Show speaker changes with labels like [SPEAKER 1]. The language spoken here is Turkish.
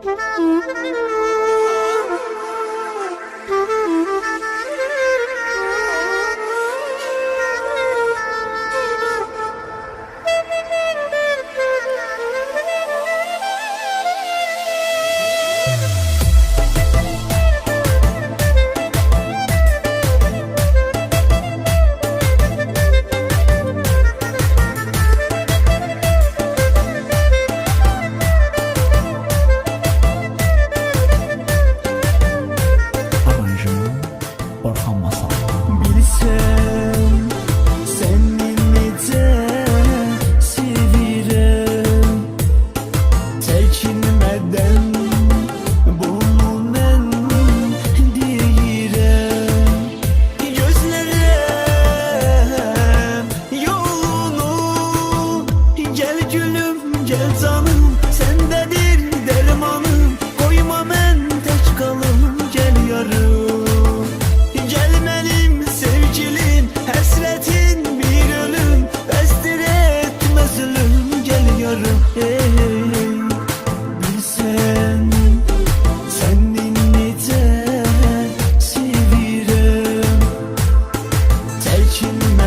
[SPEAKER 1] Mm-hmm. cezanım Sendedir dermanım Koyma men tek kalım gel yarım Gelmelim sevgilim Hasretin bir ölüm. Estir etme zulüm gel yarım hey, hey. Bilsen Sendin yeter Sevirem Terkin